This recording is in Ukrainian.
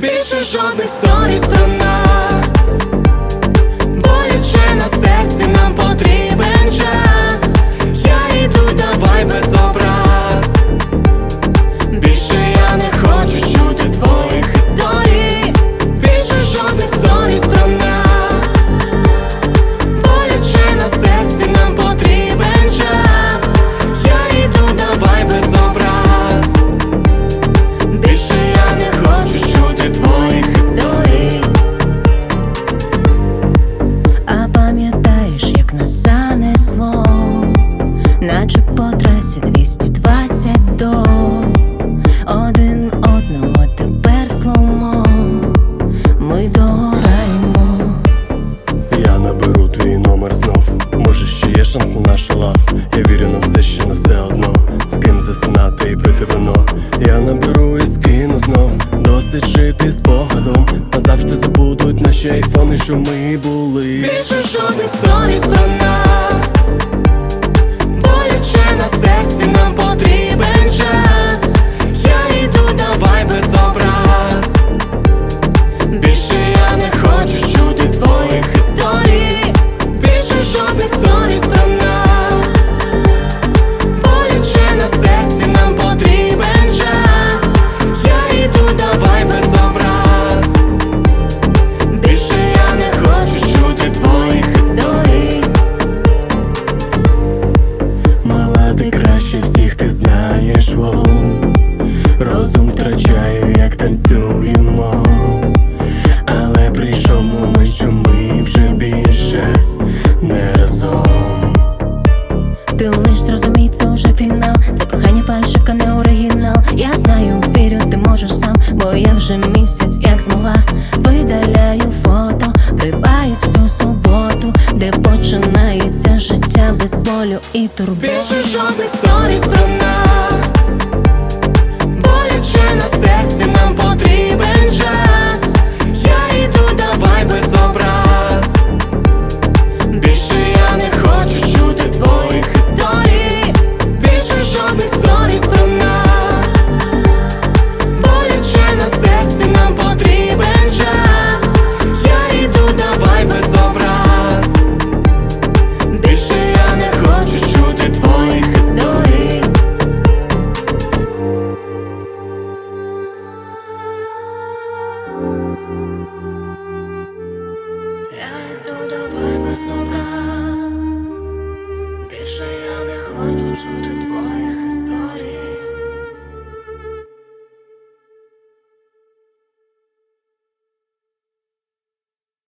Більше жодних сторіс про нас шанс на нашу лав. Я вірю на все, що не все одно. З ким засинати і пити вино. Я наберу і скину знов. Досить жити спогадом. Назавжди забудуть наші айфони, що ми були. Більше жодних сторіс Розум втрачаю, як танцюємо. Але прийшов момент, що ми вже більше не разом. Ти лиш зрозумій, це уже фінал. Це кохання фальшивка, не оригінал. Я знаю, вірю, ти можеш сам, бо я вже місяць, як змогла. Видаляю фото, вриваюсь в цю суботу, де починається життя без болю і турбот. Більше жодних сторіс про нас на серці без образ. Більше я не хочу чути твоїх